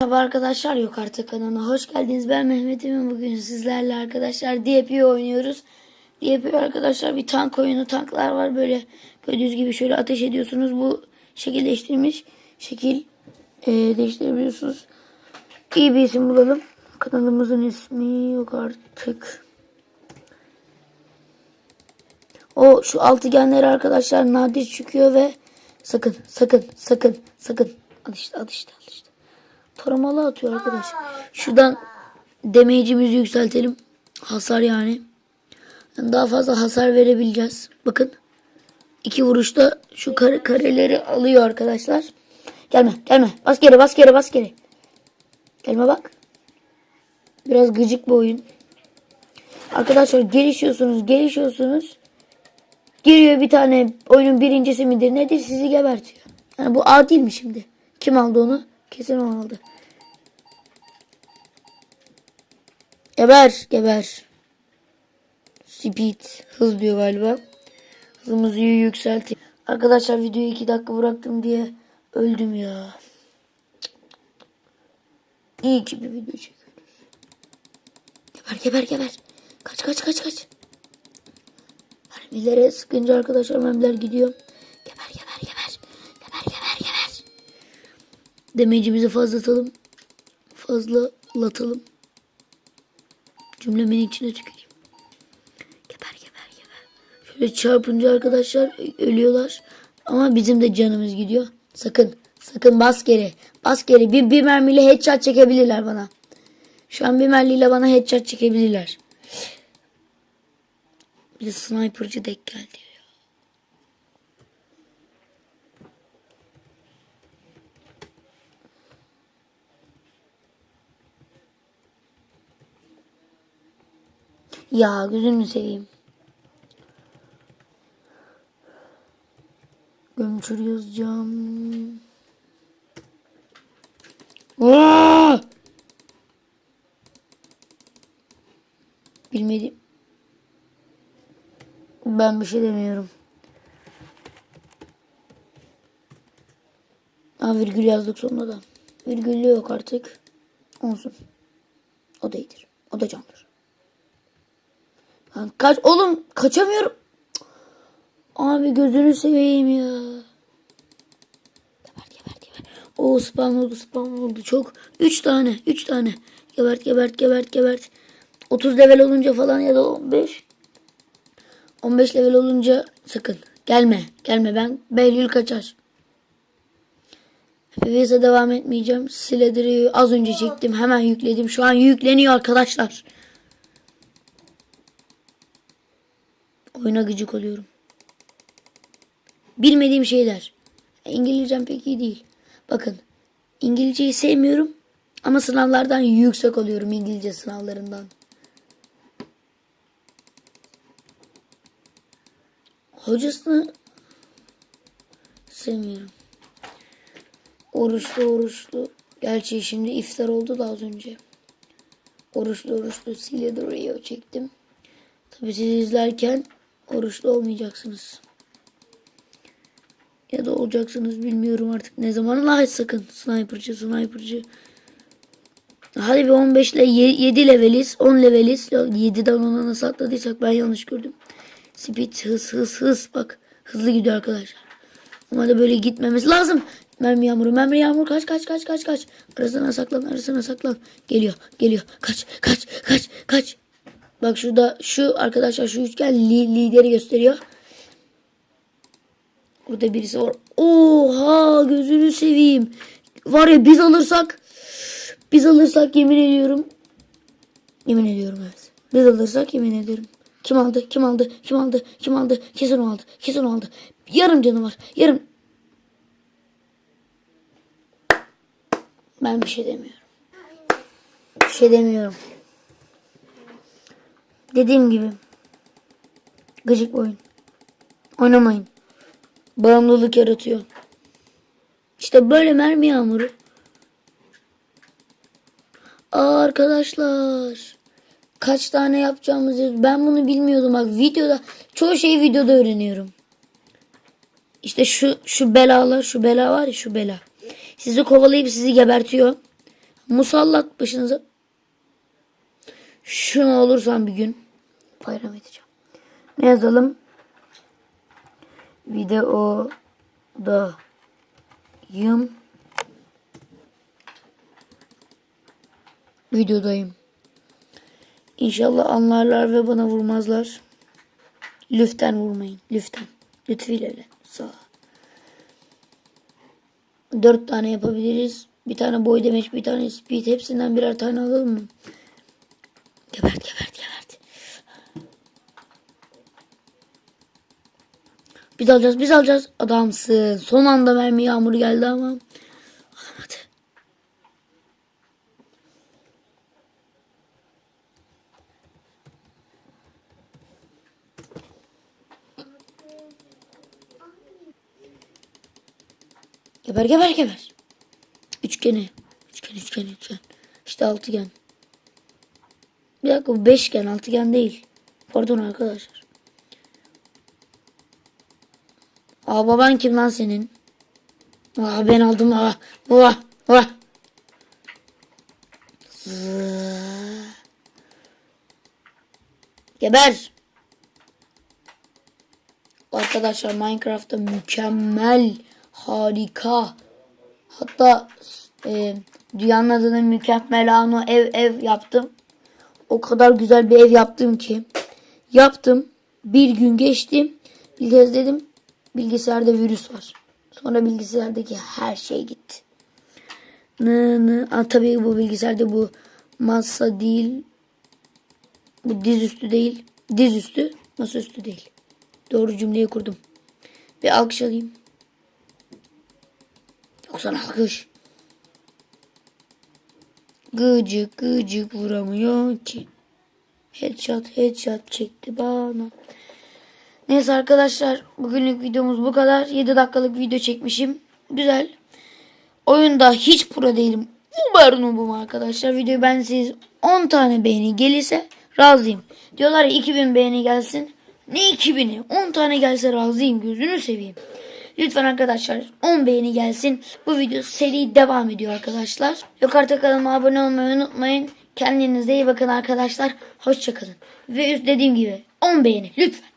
Merhaba arkadaşlar yok artık kanalına hoş geldiniz. Ben Mehmet'im bugün sizlerle arkadaşlar DP oynuyoruz. DP arkadaşlar bir tank oyunu tanklar var böyle gördüğünüz gibi şöyle ateş ediyorsunuz. Bu şekil değiştirilmiş şekil e, değiştirebiliyorsunuz. İyi bir isim bulalım. Kanalımızın ismi yok artık. O şu altıgenler arkadaşlar nadir çıkıyor ve sakın sakın sakın sakın al işte al işte al işte. Taramalı atıyor arkadaş. Şuradan damage'imizi yükseltelim. Hasar yani. Yani Daha fazla hasar verebileceğiz. Bakın. iki vuruşta şu kare, kareleri alıyor arkadaşlar. Gelme gelme. Bas geri bas geri bas geri. Gelme bak. Biraz gıcık bir oyun. Arkadaşlar gelişiyorsunuz gelişiyorsunuz. Giriyor bir tane oyunun birincisi midir nedir sizi gebertiyor. Yani bu adil mi şimdi? Kim aldı onu? Kesin o aldı. Geber geber. Speed hız diyor galiba. Hızımızı yükselteyim. Arkadaşlar videoyu 2 dakika bıraktım diye öldüm ya. İyi ki bir video çekiyoruz. Geber geber geber. Kaç kaç kaç kaç. Mermilere sıkınca arkadaşlar mermiler gidiyor. Geber geber geber. Geber geber geber. Demecimizi fazlatalım. Fazlatalım. Cümlemin içine tüküreyim. Geber geber geber. Şöyle çarpınca arkadaşlar ölüyorlar. Ama bizim de canımız gidiyor. Sakın. Sakın bas geri. Bas geri. Bir, bir mermiyle headshot çekebilirler bana. Şu an bir mermiyle bana headshot çekebilirler. Bir de sniper'cı denk geldi. Ya. Gözünü seveyim. Gömçür yazacağım. Aa! Bilmedim. Ben bir şey demiyorum. Ha virgül yazdık sonunda da. Virgüllü yok artık. Olsun. O da iyidir. O da candır. Kaç oğlum kaçamıyorum. Abi gözünü seveyim ya. Gebert gebert gebert. O spam oldu spam oldu çok. Üç tane üç tane. Gebert gebert gebert gebert. 30 level olunca falan ya da 15. 15 level olunca sakın. Gelme. Gelme ben. Behlül kaçar. FPS'e devam etmeyeceğim. Sledder'ı az önce çektim. Hemen yükledim. Şu an yükleniyor arkadaşlar. Oyuna gıcık oluyorum. Bilmediğim şeyler. İngilizcem pek iyi değil. Bakın. İngilizceyi sevmiyorum. Ama sınavlardan yüksek oluyorum İngilizce sınavlarından. Hocasını sevmiyorum. Oruçlu oruçlu. Gerçi şimdi iftar oldu da az önce. Oruçlu oruçlu Silya Rio çektim. Tabi siz izlerken oruçlu olmayacaksınız. Ya da olacaksınız bilmiyorum artık ne zaman. Allah sakın sniperci sniperci. Hadi bir 15 ile 7 leveliz 10 leveliz. 7'den 10'a nasıl atladıysak ben yanlış gördüm. Speed hız hız hız bak hızlı gidiyor arkadaşlar. Ama da böyle gitmemiz lazım. Mermi yağmuru mermi yağmuru kaç kaç kaç kaç kaç. Arasına saklan arasına saklan. Geliyor geliyor kaç kaç kaç kaç. Bak şurada şu arkadaşlar şu üçgen li- lideri gösteriyor. Burada birisi var. Oha gözünü seveyim. Var ya biz alırsak biz alırsak yemin ediyorum. Yemin ediyorum evet. Biz alırsak yemin ederim. Kim aldı? Kim aldı? Kim aldı? Kim aldı? Kesin o aldı. Kesin o aldı. Yarım canı var. Yarım. Ben bir şey demiyorum. Bir şey demiyorum. Dediğim gibi. Gıcık oyun. Oynamayın. Bağımlılık yaratıyor. İşte böyle mermi yağmuru. Aa arkadaşlar. Kaç tane yapacağımızı ben bunu bilmiyordum bak videoda çoğu şeyi videoda öğreniyorum. İşte şu şu belalar şu bela var ya şu bela. Sizi kovalayıp sizi gebertiyor. Musallat başınıza. Şunu olursam bir gün bayram edeceğim. Ne yazalım? Videodayım. Videodayım. İnşallah anlarlar ve bana vurmazlar. Lütfen vurmayın. Lütfen. Lütfiyle öyle. Sağ. Dört tane yapabiliriz. Bir tane boy demeç, bir tane speed. Hepsinden birer tane alalım mı? Gebert, gebert. Biz alacağız, biz alacağız. Adamsın. Son anda mermi yağmuru geldi ama. Alamadı. Geber geber geber. Üçgeni. Üçgen üçgen üçgen. İşte altıgen. Bir dakika bu beşgen altıgen değil. Pardon arkadaşlar. Aa baban kim lan senin? Aa ben aldım aa. Vah vah. Geber. Arkadaşlar Minecraft'ta mükemmel, harika. Hatta e, dünyanın adını mükemmel ano ev ev yaptım. O kadar güzel bir ev yaptım ki. Yaptım. Bir gün geçti. Bir kez dedim bilgisayarda virüs var. Sonra bilgisayardaki her şey gitti. Nı nı. Aa, tabii bu bilgisayarda bu masa değil. Bu dizüstü değil. Dizüstü masaüstü değil. Doğru cümleyi kurdum. Bir alkış alayım. Yoksa alkış. Gıcık gıcık vuramıyor ki. Headshot headshot çekti bana. Neyse arkadaşlar bugünlük videomuz bu kadar. 7 dakikalık video çekmişim. Güzel. Oyunda hiç pro değilim. Uber noob'um arkadaşlar. Videoyu ben siz 10 tane beğeni gelirse razıyım. Diyorlar ya 2000 beğeni gelsin. Ne 2000'i? 10 tane gelse razıyım. Gözünü seveyim. Lütfen arkadaşlar 10 beğeni gelsin. Bu video seri devam ediyor arkadaşlar. Yok artık kanalıma abone olmayı unutmayın. Kendinize iyi bakın arkadaşlar. Hoşçakalın. Ve dediğim gibi 10 beğeni lütfen.